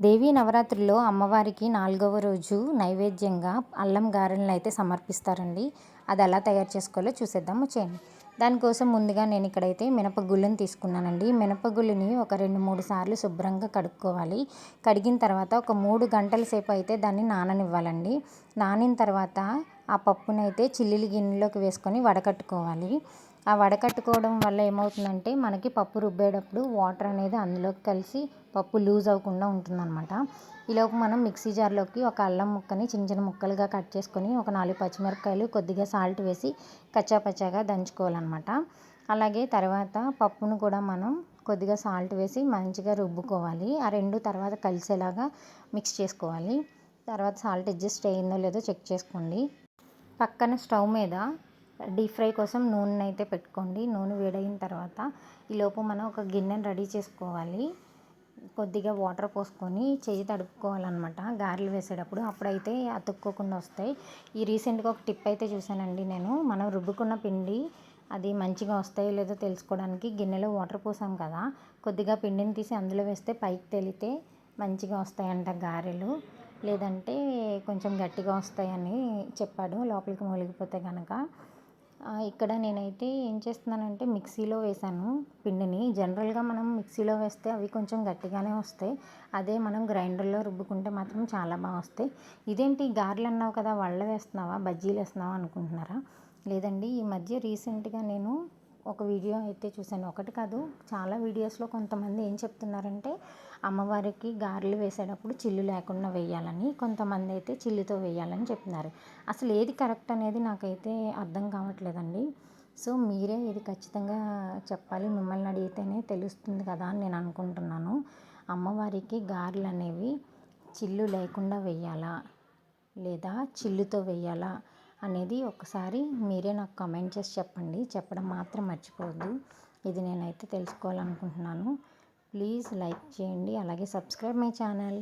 దేవీ నవరాత్రిలో అమ్మవారికి నాలుగవ రోజు నైవేద్యంగా అల్లం గారెలను అయితే సమర్పిస్తారండి. అది ఎలా తయారు చేసుకోవాలో చూసేద్దాము చేయండి. దానికోసం ముందుగా నేను ఇక్కడైతే మినపగుళ్ళని తీసుకున్నానండి. మినపగుళ్ళని ఒక రెండు మూడు సార్లు శుభ్రంగా కడుక్కోవాలి. కడిగిన తర్వాత ఒక మూడు గంటల సేపు అయితే దాన్ని నాననివ్వాలండి. నానిన తర్వాత ఆ పప్పునైతే చిల్లిలి గిన్నెలోకి వేసుకొని వడకట్టుకోవాలి. ఆ వడకట్టుకోవడం వల్ల ఏమవుతుందంటే మనకి పప్పు రుబ్బేటప్పుడు వాటర్ అనేది అందులోకి కలిసి పప్పు లూజ్ అవ్వకుండా ఉంటుందన్నమాట. ఈలోపు మనం మిక్సీ జార్లోకి ఒక అల్లం ముక్కని చిన్న చిన్న ముక్కలుగా కట్ చేసుకొని ఒక నాలుగు పచ్చిమిరపకాయలు కొద్దిగా సాల్ట్ వేసి కచ్చాపచ్చాగా దంచుకోవాలన్నమాట. అలాగే తర్వాత పప్పును కూడా మనం కొద్దిగా సాల్ట్ వేసి మంచిగా రుబ్బుకోవాలి. ఆ రెండు తర్వాత కలిసేలాగా మిక్స్ చేసుకోవాలి. తర్వాత సాల్ట్ అడ్జస్ట్ అయ్యిందో లేదో చెక్ చేసుకోండి. పక్కన స్టవ్ మీద డీప్ ఫ్రై కోసం నూనె అయితే పెట్టుకోండి. నూనె వేడైన తర్వాత ఈలోపు మనం ఒక గిన్నెను రెడీ చేసుకోవాలి. కొద్దిగా వాటర్ పోసుకొని చేయి తడుపుకోవాలన్నమాట. గారెలు వేసేటప్పుడు అప్పుడైతే అతుక్కోకుండా వస్తాయి. ఈ రీసెంట్గా ఒక టిప్ అయితే చూసానండి నేను. మనం రుబ్బుకున్న పిండి అది మంచిగా వస్తాయో లేదో తెలుసుకోవడానికి గిన్నెలో వాటర్ పోసాం కదా. కొద్దిగా పిండిని తీసి అందులో వేస్తే పైకి తెలితే మంచిగా వస్తాయంట గారెలు. లేదంటే కొంచెం గట్టిగా వస్తాయని చెప్పాడు. లోపలికి మూలిగిపోతే కనుక ఇక్కడ నేనైతే ఏం చేస్తున్నానంటే మిక్సీలో వేసాను పిండిని. జనరల్గా మనం మిక్సీలో వేస్తే అవి కొంచెం గట్టిగానే వస్తాయి. అదే మనం గ్రైండర్లో రుబ్బుకుంటే మాత్రం చాలా బాగా వస్తాయి. ఇదేంటి గారెలు అన్నావు కదా వళ్ళ వేస్తున్నావా బజ్జీలు వేస్తున్నావా అనుకుంటున్నారా? లేదండి ఈ మధ్య రీసెంట్గా నేను ఒక వీడియో అయితే చూశాను. ఒకటి కాదు చాలా వీడియోస్లో కొంతమంది ఏం చెప్తున్నారంటే అమ్మవారికి గారెలు వేసేటప్పుడు చిల్లు లేకుండా వేయాలని కొంతమంది అయితే చిల్లుతో వేయాలని చెప్తున్నారు. అసలు ఏది కరెక్ట్ అనేది నాకైతే అర్థం కావట్లేదండి. సో మీరే ఇది ఖచ్చితంగా చెప్పాలి. మిమ్మల్ని అడిగితేనే తెలుస్తుంది కదా అని నేను అనుకుంటున్నాను. అమ్మవారికి గారెలు అనేవి చిల్లు లేకుండా వేయాలా? లేదా చిల్లుతో వేయాలా? అనేది ఒకసారి మీరే నాకు కమెంట్ చేసి చెప్పండి. చెప్పడం మాత్రం మర్చిపోవద్దు. ఇది నేనైతే తెలుసుకోవాలనుకుంటున్నాను. ప్లీజ్ లైక్ చేయండి. అలాగే సబ్స్క్రైబ్ మై ఛానల్.